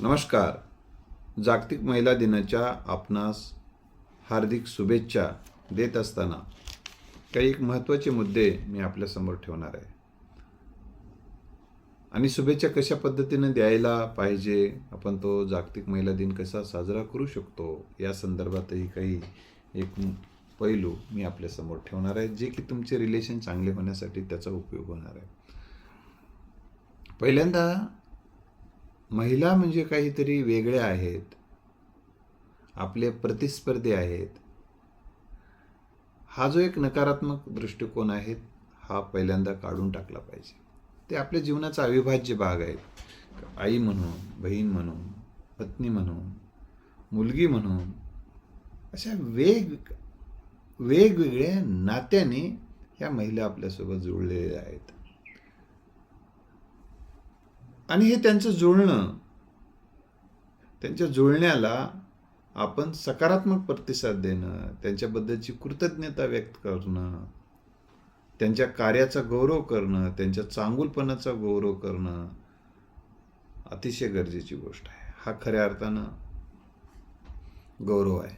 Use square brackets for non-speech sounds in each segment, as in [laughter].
नमस्कार. जागतिक महिला दिनाच्या आपणास हार्दिक शुभेच्छा देत असताना काही एक महत्त्वाचे मुद्दे मी आपल्यासमोर ठेवणार आहे. आणि शुभेच्छा कशा पद्धतीने द्यायला पाहिजे? आपण तो जागतिक महिला दिन कसा साजरा करू शकतो? या संदर्भातही काही एक पैलू मी आपल्यासमोर ठेवणार आहे जे की तुमचे रिलेशन चांगले होण्यासाठी त्याचा उपयोग होणार आहे. पहिल्यांदा महिला म्हणजे काहीतरी वेगळ्या आहेत. आपले प्रतिस्पर्धी आहेत. हा जो एक नकारात्मक दृष्टिकोन आहे हा पहिल्यांदा काढून टाकला पाहिजे. ते आपल्या जीवनाचा अविभाज्य भाग आहेत. आई म्हणून बहीण म्हणून पत्नी म्हणून मुलगी म्हणून अशा वेग वेगवेगळ्या नात्याने या महिला आपल्यासोबत जुळलेल्या आहेत. आणि हे त्यांचं जुळणं. त्यांच्या जुळण्याला आपण सकारात्मक प्रतिसाद देणं त्यांच्याबद्दलची कृतज्ञता व्यक्त करणं त्यांच्या कार्याचा गौरव करणं त्यांच्या चांगुलपणाचा गौरव करणं अतिशय गरजेची गोष्ट आहे. हा खऱ्या अर्थानं गौरव आहे.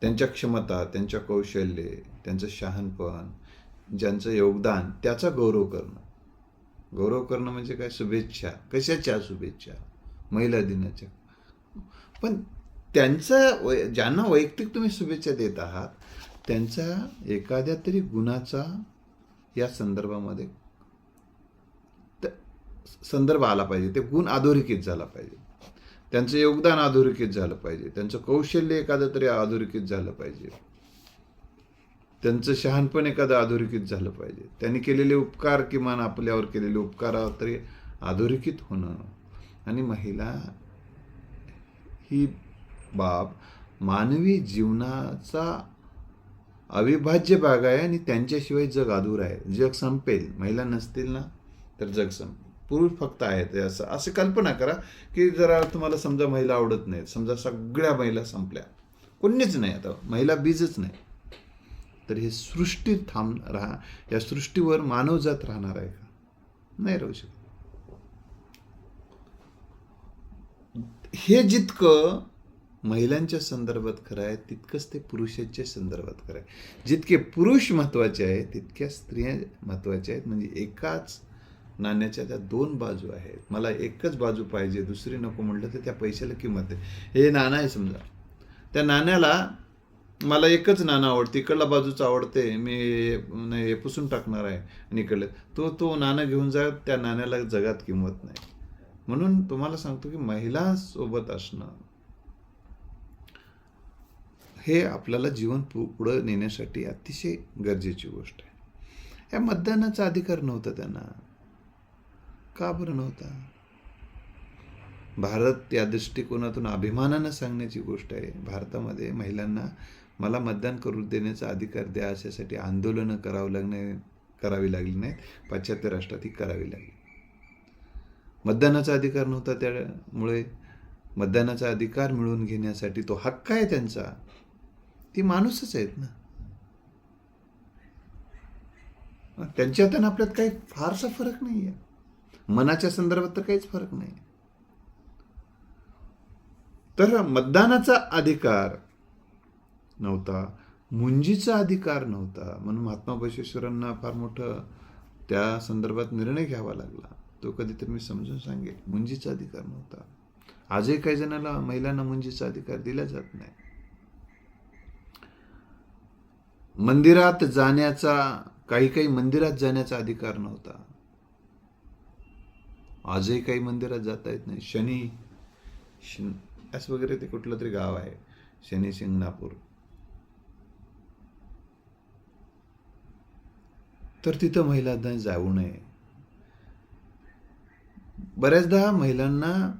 त्यांच्या क्षमता त्यांच्या कौशल्ये त्यांचं शहाणपण ज्यांचं योगदान त्याचा गौरव करणं. गौरव करणं म्हणजे काय? शुभेच्छा. कशाच्या शुभेच्छा? महिला दिनाच्या. पण त्यांचा वै ज्यांना वैयक्तिक तुम्ही शुभेच्छा देत आहात त्यांचा एखाद्या तरी गुणाचा या संदर्भामध्ये संदर्भ आला पाहिजे. ते गुण अधोरेखित झाला पाहिजे. त्यांचं योगदान अधोरेखित झालं पाहिजे. त्यांचं कौशल्य एखादं तरी अधोरेखित झालं पाहिजे. त्यांचं शहाणपण एखादं अधोरेखित झालं पाहिजे. त्यांनी केलेले उपकार किमान आपल्यावर केलेले उपकार तरी अधोरेखित होणं आणि महिला ही बाब मानवी जीवनाचा अविभाज्य भाग आहे आणि त्यांच्याशिवाय जग अधूर आहे. जग संपेल. महिला नसतील ना तर जग संपेल. पुरुष फक्त आहेत असं असं कल्पना करा की जरा तुम्हाला समजा महिला आवडत नाहीत. समजा सगळ्या महिला संपल्या. कोणीच नाही आता. महिला बीजच नाही. तर हे सृष्टी थांब राहा. या सृष्टीवर मानवजात राहणार आहे का? नाही राहू शकत. हे जितकं महिलांच्या संदर्भात खरं आहे तितकंच ते पुरुषांच्या संदर्भात खरं आहे. जितके पुरुष महत्त्वाचे आहेत तितक्या स्त्रिया महत्त्वाच्या आहेत. म्हणजे एकाच नाण्याच्या त्या दोन बाजू आहेत. मला एकच बाजू पाहिजे दुसरी नको म्हटलं तर त्या पैशाला किंमत आहे. हे नाणं आहे समजा. त्या नाण्याला मला एकच नाणं आवडते इकडला बाजूच आवडते मी नाही हे पुसून टाकणार आहे आणि इकडलं. तो तो नाणं घेऊन जा त्या नाण्याला जगात किंमत नाही. म्हणून तुम्हाला सांगतो की महिला सोबत असणं हे आपल्याला जीवन पुढं नेण्यासाठी अतिशय गरजेची गोष्ट आहे. या मतदानाचा अधिकार नव्हता त्यांना. का बरं नव्हता? भारत या दृष्टिकोनातून अभिमानानं सांगण्याची गोष्ट आहे. भारतामध्ये महिलांना मला मतदान करू देण्याचा अधिकार द्या अशासाठी आंदोलनं करावं लागणे करावी लागली नाहीत. पाश्चात्य राष्ट्रात ही करावी लागली. मतदानाचा अधिकार नव्हता त्यामुळे मतदानाचा अधिकार मिळवून घेण्यासाठी तो हक्क आहे त्यांचा. ती माणूसच आहेत ना. त्यांच्यात आणि आपल्यात काही फारसा फरक नाही आहे मनाच्या संदर्भात तर काहीच फरक नाही तर मतदानाचा अधिकार नव्हता. मुंजीचा अधिकार नव्हता. म्हणून महात्मा बसवेश्वरांना फार मोठं त्या संदर्भात निर्णय घ्यावा लागला. तो कधीतरी मी समजून सांगेल. मुंजीचा अधिकार नव्हता. आजही काही जणांना महिलांना मुंजीचा अधिकार दिला जात नाही. मंदिरात जाण्याचा काही काही मंदिरात जाण्याचा अधिकार नव्हता. आजही काही मंदिरात जाता येत नाही. शनी शन वगैरे ते कुठलं तरी गाव आहे. शनी शिंगणापूर. तर तिथं महिलांना जाऊ नये. बऱ्याचदा महिलांना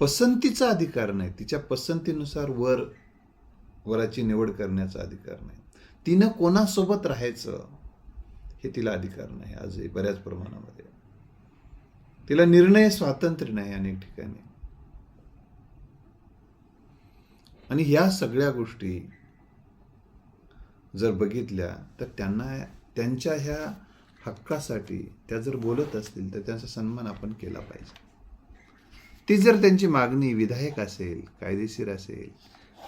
पसंतीचा अधिकार नाही. तिच्या पसंतीनुसार वर वराची निवड करण्याचा अधिकार नाही. तिनं कोणासोबत राहायचं हे तिला अधिकार नाही आजही बऱ्याच प्रमाणामध्ये. तिला निर्णय स्वातंत्र्य नाही अनेक ठिकाणी. आणि ह्या सगळ्या गोष्टी जर बघितल्या तर त्यांना त्यांच्या ह्या हक्कासाठी त्या जर बोलत असतील तर त्यांचा सन्मान आपण केला पाहिजे. ती जर त्यांची मागणी विधायक असेल कायदेशीर असेल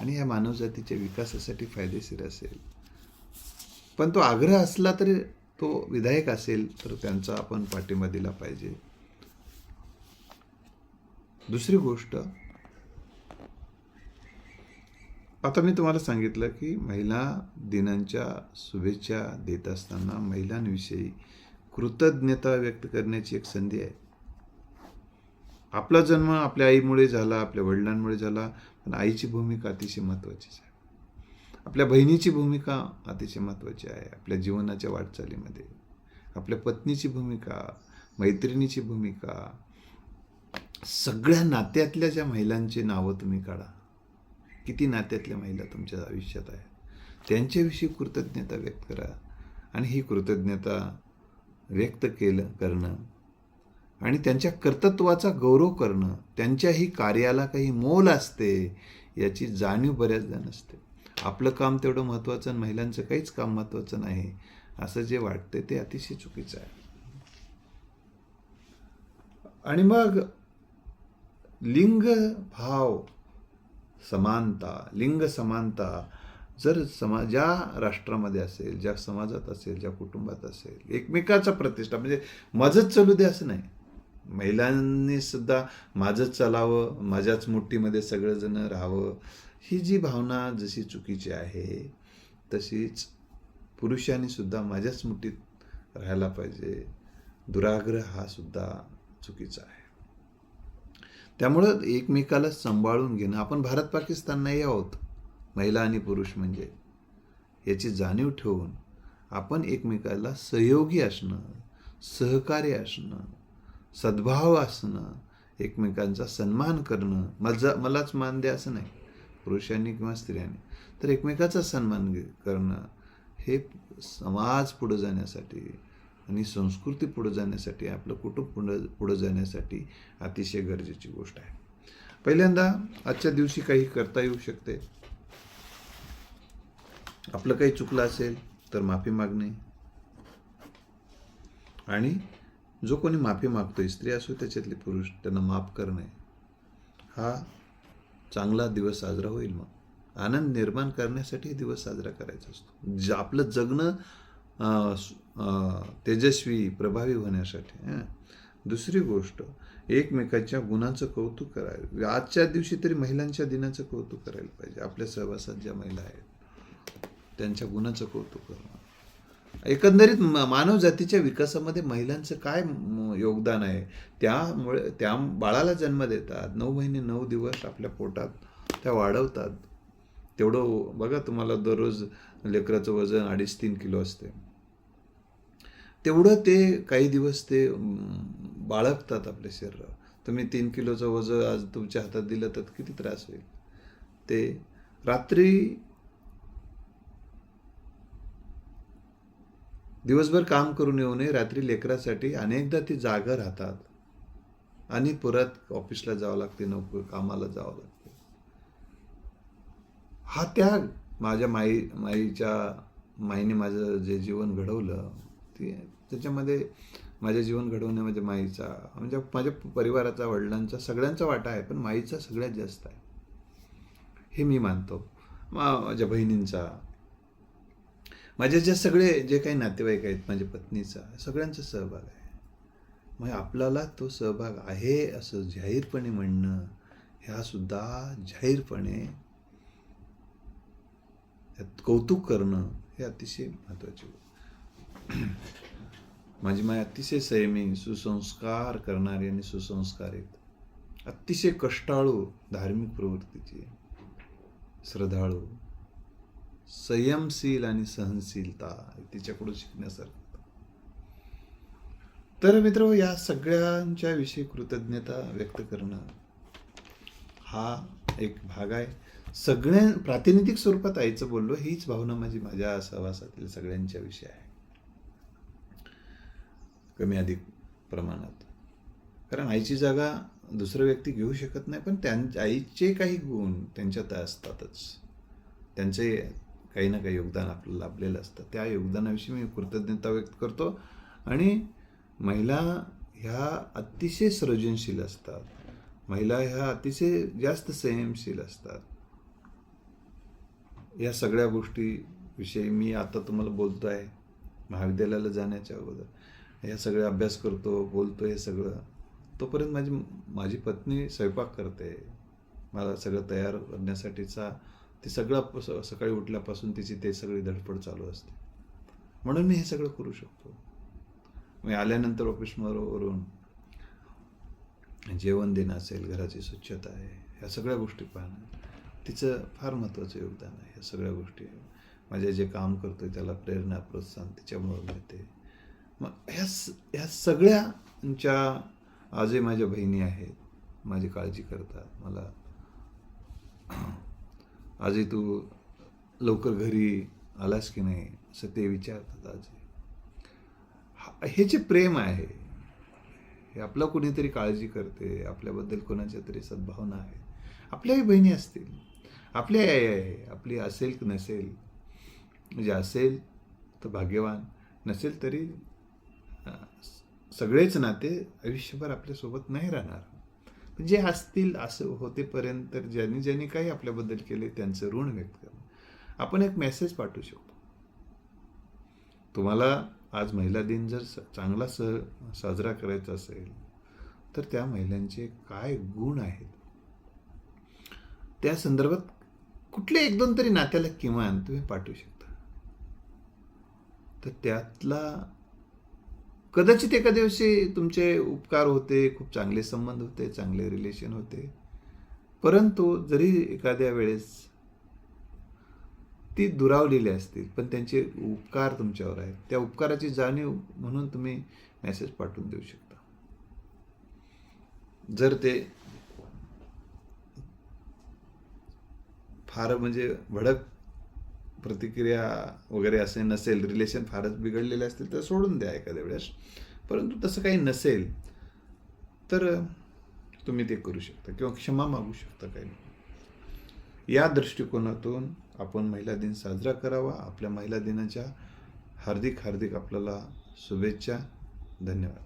आणि ह्या मानवजातीच्या विकासासाठी फायदेशीर असेल पण तो आग्रह असला तरी तो विधायक असेल तर त्यांचा आपण पाठिंबा दिला पाहिजे. दुसरी गोष्ट आता मी तुम्हाला सांगितलं की महिला दिनांच्या शुभेच्छा देत असताना महिलांविषयी कृतज्ञता व्यक्त करण्याची एक संधी आहे. आपला जन्म आपल्या आईमुळे झाला आपल्या वडिलांमुळे झाला पण आईची भूमिका अतिशय महत्त्वाचीच आहे. आपल्या बहिणीची भूमिका अतिशय महत्त्वाची आहे. आपल्या जीवनाच्या वाटचालीमध्ये आपल्या पत्नीची भूमिका मैत्रिणीची भूमिका सगळ्या नात्यातल्या ज्या महिलांची नावं तुम्ही काढा किती नात्यातल्या महिला तुमच्या आयुष्यात आहेत? त्यांच्याविषयी कृतज्ञता व्यक्त करा. आणि ही कृतज्ञता व्यक्त केलं करणं आणि त्यांच्या कर्तृत्वाचा गौरव करणं त्यांच्याही कार्याला काही मोल असते याची जाणीव बऱ्याचदा नसते आपलं काम तेवढं महत्त्वाचं आणि महिलांचं काहीच काम महत्त्वाचं नाही असं जे वाटतं ते अतिशय चुकीचं आहे. आणि मग लिंग भाव समानता लिंग समानता जर समा ज्या राष्ट्रामध्ये असेल ज्या समाजात असेल ज्या कुटुंबात असेल एकमेकाचा प्रतिष्ठा म्हणजे माझंच चालू दे असं नाही. महिलांनी सुद्धा माझंच चालावं माझ्याच मुठ्ठीमध्ये सगळेजण राहावं ही जी भावना जशी चुकीची आहे तशीच पुरुषांनी सुद्धा माझ्याच मुठीत राहायला पाहिजे. दुराग्रह हा सुद्धा चुकीचा आहे. त्यामुळं एकमेकाला सांभाळून घेणं आपण भारत पाकिस्तान नाही आहोत महिला आणि पुरुष म्हणजे याची जाणीव ठेवून आपण एकमेकाला सहयोगी असणं सहकार्य असणं सद्भाव असणं एकमेकांचा सन्मान करणं मजा मलाच मान द्या असं नाही. पुरुषांनी किंवा स्त्रियांनी. तर एकमेकाचा सन्मान करणं हे समाज पुढं जाण्यासाठी आणि संस्कृती पुढं जाण्यासाठी आपलं कुटुंब पुढं पुढं जाण्यासाठी अतिशय गरजेची गोष्ट आहे. पहिल्यांदा आजच्या दिवशी काही करता येऊ शकते. आपलं काही चुकलं असेल तर माफी मागणे. आणि जो कोणी माफी मागतोय स्त्री असो त्याच्यातले पुरुष त्यांना माफ करणे. हा चांगला दिवस साजरा होईल मग. आनंद निर्माण करण्यासाठी दिवस साजरा करायचा असतो. ज आपलं जगणं तेजस्वी प्रभावी होण्यासाठी दुसरी गोष्ट एकमेकाच्या गुणाचं कौतुक करायला. म्हणजे आजच्या दिवशी तरी महिलांच्या दिनाचं कौतुक करायला पाहिजे. आपल्या सहवासात ज्या महिला आहेत त्यांच्या गुणाचं कौतुक करणं. एकंदरीत मानवजातीच्या मानव जातीच्या विकासामध्ये महिलांचं काय योगदान आहे? त्यामुळे त्या बाळाला जन्म देतात नऊ महिने नऊ दिवस आपल्या पोटात त्या वाढवतात. तेवढं बघा तुम्हाला दररोज लेकराचं वजन अडीच तीन किलो असते. तेवढं ते काही दिवस ते बाळगतात आपल्या शरीरावर तुम्ही तीन किलोचं वजन आज तुमच्या हातात दिलं तर किती त्रास होईल? ते रात्री दिवसभर काम करून येऊ नये. रात्री लेकरासाठी अनेकदा ती जागा राहतात. आणि परत ऑफिसला जावं लागते नोकरी कामाला जावं लागते. हा त्याग माझ्या माई माईच्या माईने माझं जे जीवन घडवलं ते त्याच्यामध्ये माझे जीवन घडवण्यामध्ये माईचा म्हणजे माझ्या परिवाराचा वडिलांचा सगळ्यांचा वाटा आहे पण माईचा सगळ्यात जास्त आहे. हे मी मानतो. मा- माझ्या बहिणींचा. माझे जे सगळे जे काही नातेवाईक आहेत माझ्या पत्नीचा सगळ्यांचा सहभाग आहे. मग आपल्याला तो सहभाग आहे असं जाहीरपणे म्हणणं ह्या सुद्धा जाहीरपणे कौतुक करणं हे अतिशय महत्त्वाची गोष्ट. माझी माय अतिशय संयमी सुसंस्कार करणारी आणि सुसंस्कारित. अतिशय कष्टाळू धार्मिक प्रवृत्तीची श्रद्धाळू संयमशील आणि सहनशीलता तिच्याकडून शिकण्यासारखं. तर मित्र या सगळ्यांच्या विषयी कृतज्ञता व्यक्त करणं हा एक भाग आहे. सगळ्या प्रातिनिधिक स्वरूपात आईचं बोललो हीच भावना माझी माझ्या सहवासातील सगळ्यांच्या विषयी आहे. कमी अधिक प्रमाणात. कारण आईची जागा दुसरा व्यक्ती घेऊ शकत नाही पण त्यां आईचे काही गुण त्यांच्यात असतातच. त्यांचे काही ना काही योगदान आपल्याला लाभलेलं असतं. त्या योगदानाविषयी मी कृतज्ञता व्यक्त करतो. आणि महिला ह्या अतिशय सृजनशील असतात. महिला ह्या अतिशय जास्त संयमशील असतात. या सगळ्या गोष्टीविषयी मी आता तुम्हाला बोलतो आहे महाविद्यालयाला जाण्याच्या अगोदर. या सगळे अभ्यास करतो बोलतो हे सगळं. तोपर्यंत माझी माझी पत्नी स्वयंपाक करते. मला सगळं तयार करण्यासाठीचा ते सगळं सकाळी उठल्यापासून तिची ते सगळी धडपड चालू असते. म्हणून मी हे सगळं करू शकतो. मी आल्यानंतर ऑफिसवरून जेवण देणं असेल घराची स्वच्छता आहे ह्या सगळ्या गोष्टी पाहणं. तिचं फार महत्त्वाचं योगदान आहे ह्या सगळ्या गोष्टी. माझे जे काम करतो त्याला प्रेरणा प्रोत्साहन तिच्यामुळं मिळते. मग ह्या स ह्या सगळ्यांच्या आजही माझ्या बहिणी आहेत. माझी काळजी करतात. मला [clears throat] आजही तू लवकर घरी आलास की नाही असं ते विचारतात आजही. हा- हे जे प्रेम आहे हे आपलं कोणीतरी काळजी करते आपल्याबद्दल कोणाच्या तरी सद्भावना आहे. आपल्याही बहिणी असतील. आपली आई आहे आपली असेल की नसेल. म्हणजे असेल तर भाग्यवान नसेल तरी सगळेच नाते आयुष्यभर आपल्यासोबत नाही राहणार. जे असतील असं होतेपर्यंत तर ज्यांनी ज्यांनी काही आपल्याबद्दल केले त्यांचं ऋण व्यक्त करणं. आपण एक मेसेज पाठवू शकतो. तुम्हाला आज महिला दिन जर चांगला सह साजरा करायचा असेल तर त्या महिलांचे काय गुण आहेत? त्या संदर्भात कुठले एक दोन तरी नात्याला किमान तुम्ही पाठवू शकता. तर त्यातला कदाचित एका दिवशी तुमचे उपकार होते खूप चांगले संबंध होते चांगले रिलेशन होते. परंतु जरी एखाद्या वेळेस ती दुरावलेली असतील पण त्यांचे उपकार तुमच्यावर आहेत त्या उपकाराची जाणीव म्हणून तुम्ही मेसेज पाठवून देऊ शकता. जर ते फार म्हणजे भडक प्रतिक्रिया वगैरे असे नसेल रिलेशन फारच बिघडलेले असतील तर सोडून द्या एखाद्या वेळेस. परंतु तसं काही नसेल तर तुम्ही ते करू शकता किंवा क्षमा मागू शकता काही या दृष्टिकोनातून आपण महिला दिन साजरा करावा. आपल्या महिला दिनाच्या हार्दिक हार्दिक आपल्याला शुभेच्छा. धन्यवाद.